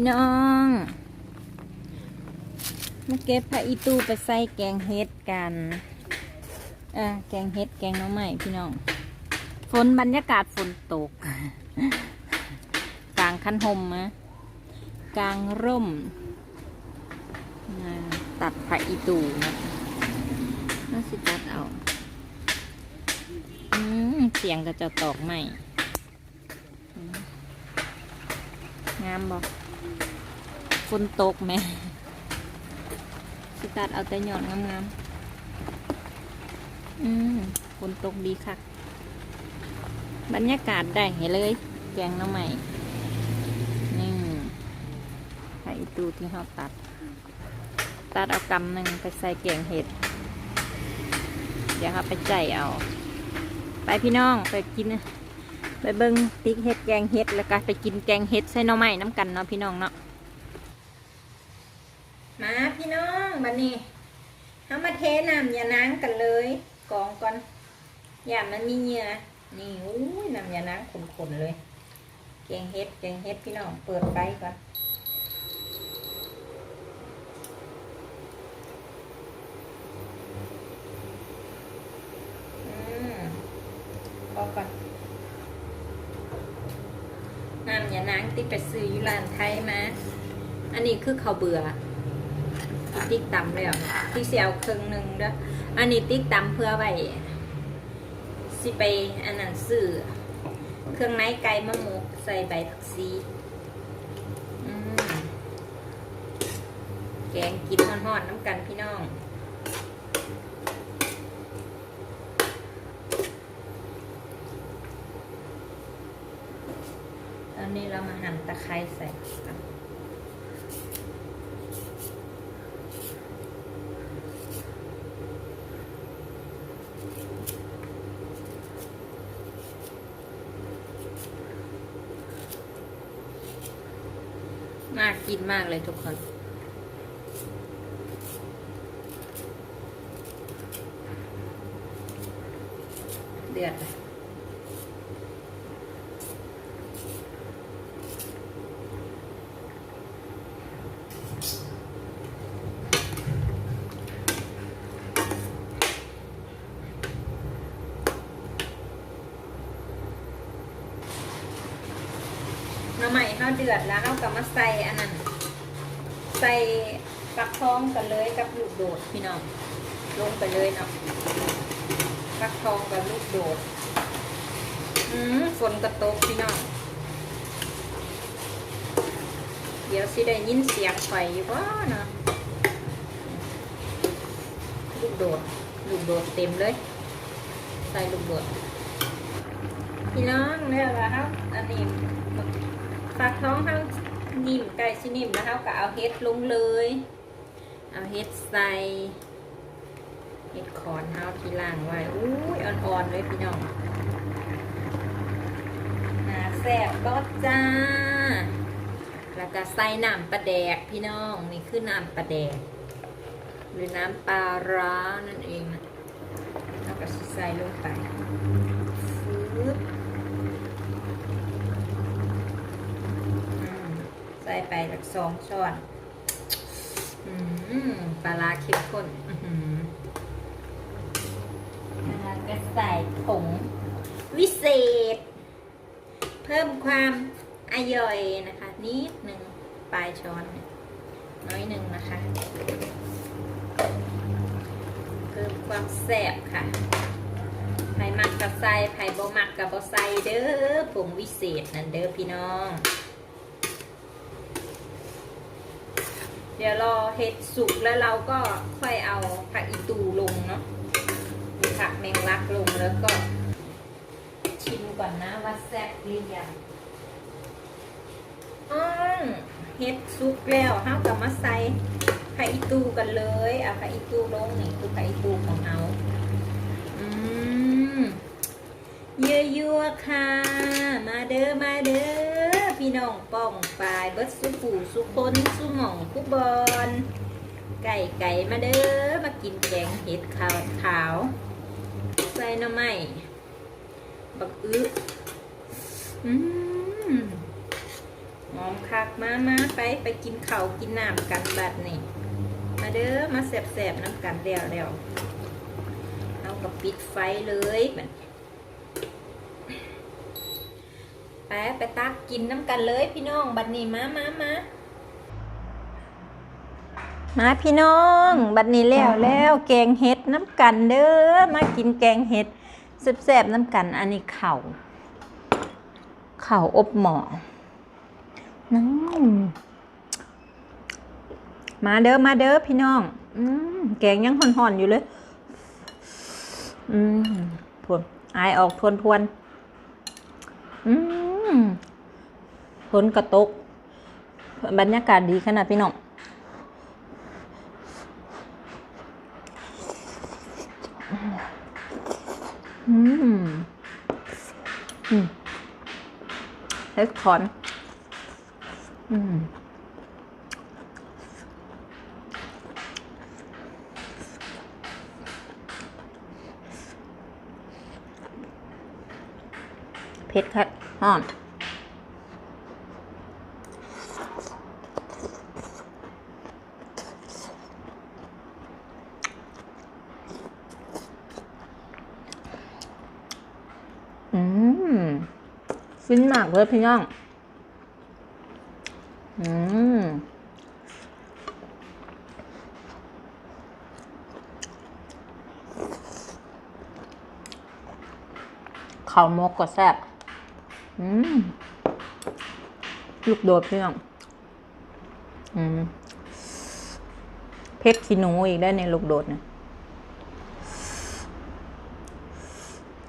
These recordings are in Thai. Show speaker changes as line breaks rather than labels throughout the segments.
พี่น้อง มาเก็บผักอีตูไปใส่แกงเฮ็ดกันเออแกงเฮ็ดแกงน้องใหม่พี่น้อง ฝนบรรยากาศฝนตก กลางคันหมนะกลางร่ม ตัดผักอีตูนะน่าสิตัดเอาอืมเสียงก็จะตอกใหม่งามบอก ฝนตกไหมสิตัดเอาแต่หยอดงามๆอืมฝนตกดีค่ะบรรยากาศได้เห็นเลย แกงน้ำใหม่นี่ไข่ตูที่เขาตัด ตัดเอากำหนึ่งไปใส่แกงเห็ด เดี๋ยวเขาไปใจเอา ไปพี่น้องไปกิน ไปเบิ้งติ๊กเห็ดแกงเห็ด แล้วก็ไปกินแกงเห็ดใส่หน่อไม้น้ำกันเนาะพี่น้องเนาะมาพี่น้อง บันนี้เอามาเทน้ำยานางกันเลยกองก่อนอย่ามันมีเหงื่อนี่อู้ยน้ำยานางขนๆเลยแกงเห็ดแกงเห็ดพี่น้องเปิดไฟก่อนอืมพอก่อนน้ำยานางติ๊กไปซื้ออยุรานไทยมา อันนี้คือเขาวเบื่อ ติ๊กตำแล้วที่เสียวครึ่งหนึ่งเด้ออันนี้ติ๊กตำเพื่อไว้สิไปอันนั้นซื้อเครื่องในไก่มะมุกใส่ใบผักชีแกงกินห่อนๆน้ำกันพี่น้องตอนนี้เรามาหั่นตะไคร้ใส่กันน่า กินมากเลยทุกคน เดือดเลยน้ำใหม่ข้าวเดือดแล้วเอากลับมาใส่อันนั้น ใส่ฟักทองกันเลยกับลูกโดดพี่น้องลงไปเลยเนาะฟักทองกับลูกโดดอืมฝนกระตกพี่น้องเดี๋ยวสิได้ยินเสียงไฟอยู่ว่านะลูกโดดลูกโดดเต็มเลย ใส่ลูกโดดพี่น้องเนี่ยละครับอันนี้ฟักท้องเฮา นิ่มไก่ชินิ่มแล้วเฮาก็เอาเฮ็ดลงเลย เอาเฮ็ดใส่เฮ็ดคอนเฮาที่ล่างไว้อุ้ยอ่อนๆเลยพี่น้องหาแซ่บก็จ้า แล้วก็ใส่น้ำปลาแดกพี่น้องนี่คือน้ำปลาแดก หรือน้ำปลาร้านั่นเองนะแล้วก็ใส่ลงไปฟึบ อืมใส่ ไปสักสองช้อนปลาร้าเข้มข้นแล้วก็ใส่ผงวิเศษ เพิ่มความอร่อยนะคะ นิดหนึ่งปลายช้อนน้อยหนึ่งนะคะ เพิ่มความแซ่บค่ะไผ่มักกับใส่ไผ่บ่มักกับบ่ใส่เด้อผงวิเศษนั่นเด้อพี่น้อง เดี๋ยวรอเห็ดสุกแล้วเราก็ค่อยเอาผักอีตูลงเนาะผักแมงลักลงแล้วก็ ชิมก่อนนะว่าแซ่บหรือยังอืมเห็ดสุกแล้วเฮากับมาใส่ผักอีตูกันเลยเอาผักอีตูลงนี่คือผักอีตูของเราอืมยั่วๆค่ะ มาเด้อมาเด้อ พี่น้องป้องปลายเบิดสุปูสุคนสุหม่องคุบอลไก่ไก่มาเด้อมากินแกงเห็ดขาวขาวใส่น่อไม้บักอึอืมหอมคักมามาไปไปกินข้าวกินน้ำกันบัดนี่มาเด้อมาแสบๆน้ำกันแล้วแล้วเอากับปิดไฟเลยบัด ไปไปตักกินน้ำกันเลยพี่น้อง บัดนี้มามามามาพี่น้อง บัดนี้แล้วแล้วแกงเห็ดน้ำกันเด้อ มากินแกงเห็ดแซ่บๆน้ำกัน อันนี้เข่าวข่าอบหมอน้ำมาเด้อ มาเด้อพี่น้องอแกงยังห่อนๆอยู่เลย อืมทวนอายออกทวนทวนๆอืม ฝนกระตก บรรยากาศดีขนาดพี่น้องอืมอืมเฮสคอน อืม เผ็ดคัดห่อนอืมฟินมากเลยพี่น้อง อืมข้าวมกก็แซ่บ อืมลูกโดดเพี่องอืมเพชรขี้หนูอีกได้ในลูกโดดเนะ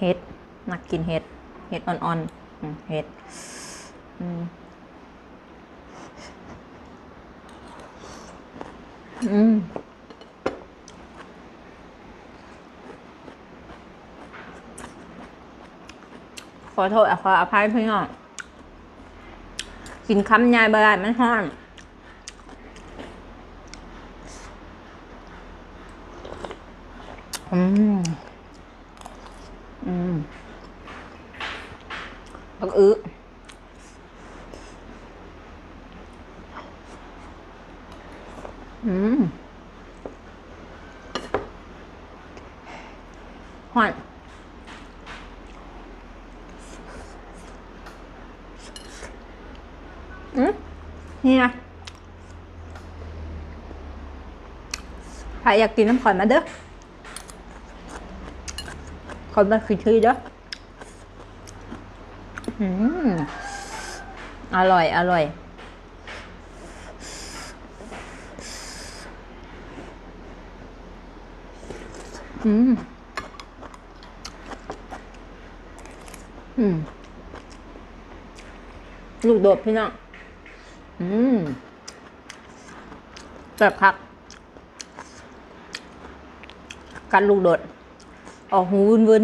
เฮ็ดนักกินเห็ด เห็ดอ่อนๆเห็ดอืมอืม ขอโทษขออภัยพี่น้องกินคำยายบได้มันห้อนอืม อืมบักอื้ออืมหอนอืมนี่นะ ใครอยากกินน้ำข่อยมาเด้อข่อยมาคือชื่อเด้ออืมอร่อย อร่อยอืม อืม ลูกโดดพี่น้อง อืมแบบคัก กันลูกโดด ออกหูวืนวืน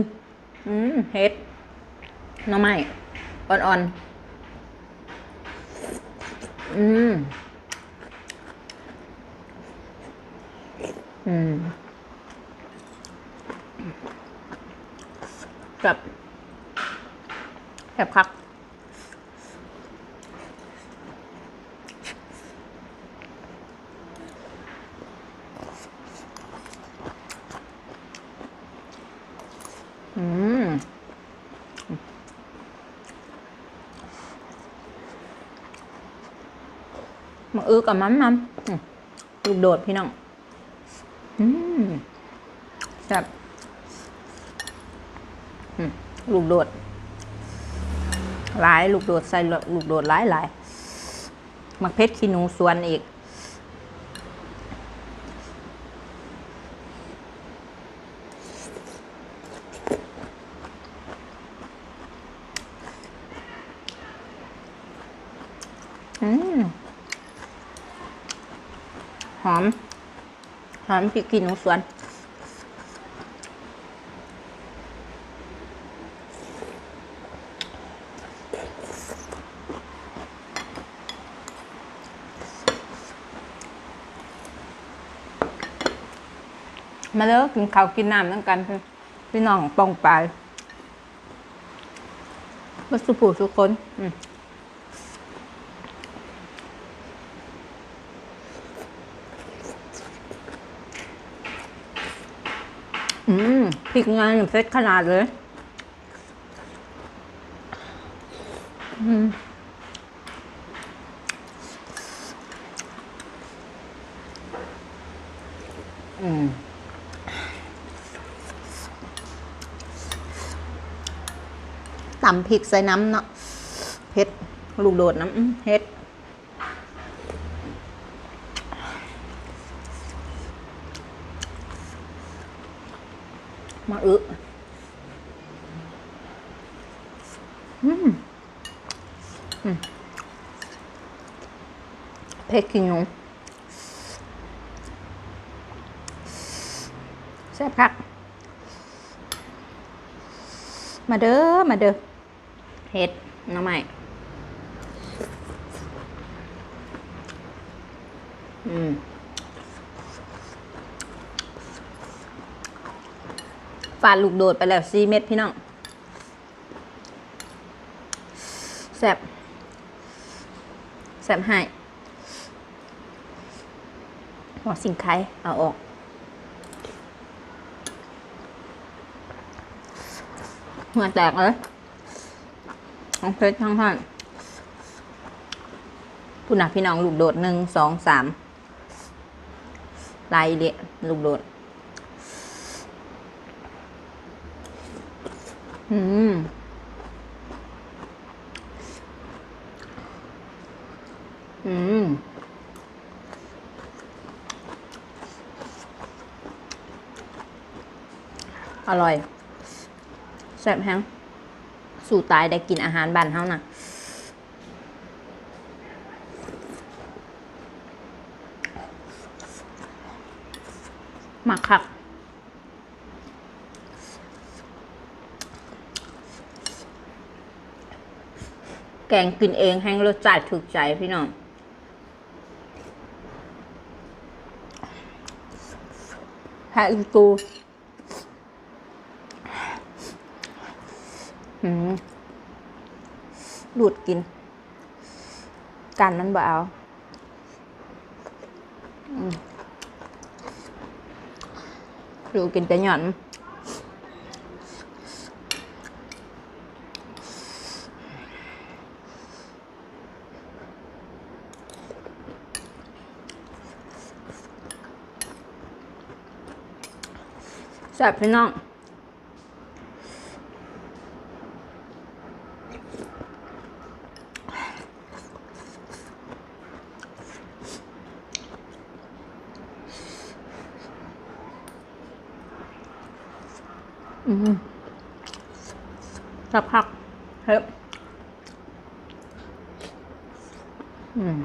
อืมเฮ็ดน้ำไม้อ่อนๆ อืม อืมแบบแบบคัก อืมมาอือกับมันมันลูกโดดพี่น้อง อืมแซ่บลูกโดด หลาย ลูกโดด ใส่ลูกโดดหลายหลายมักเพชรขี้หนูสวนอีก อืมหอม หอมพริกขี้หนูสวน มาเลิกกินข้าวกินน้ำนั่งกัน พี่น้องปองปลายวัสสุผูทุกคน อืม
อืมพริกงานเฟ็ดขนาดเลย อืมอืมตำพริกใส่น้ำเนาะเผ็ดลูกโดดน้ำเผ็ด มาอึอืมอืมเผ็ดขี้หนูแซ่บคักมาเด้อ มาเด้อเฮ็ดน้องใหม่ ฟาดลูกโดดไปแล้วสี่เม็ดพี่น้องแซบแซบให้หัวสิงไข่เอาออกหัวแตกเลยทั้งเพชรทั้งท่านผู้หนักพี่น้องลูกโดดหนึ่งสองสามลายเละลูกโดด อืมอืมอร่อยแซ่บแฮงสู่ตายได้กินอาหารบ้านเฮานะหมักคัก แกงกินเองแห้งรสจัดถูกใจพี่น้องแพะอีกูหืมดูดกิน กันมันบ่เอาอืมดูกินแต่หย่อน แซ่บพี่น้อง อืมสักพักเฮ้ยอืม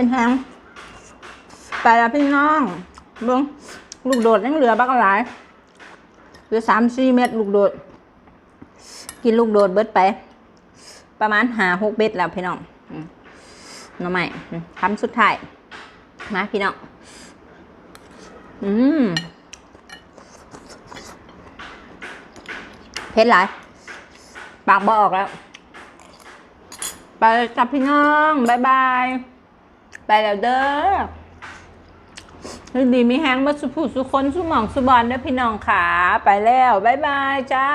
เป็นแฮงไปแล้วพี่น้องบงลูกโดดยังเหลือบักหลายเหลือสามสี่เม็ดลูกโดด กินลูกโดดเบิดไป ประมาณหาหกเม็ดแล้วพี่น้องน้องใหม่คำสุดท้ายมาพี่น้องอืมเผ็ดหลาย ปากบอออกแล้ว ไปจับพี่น้อง บ๊ายบาย ไปแล้วเด้อดีมีแฮงมาสุผู้สุคนสุหมองสุบอลเด้อพี่น้องขาไปแล้ว บ๊ายบายจ้า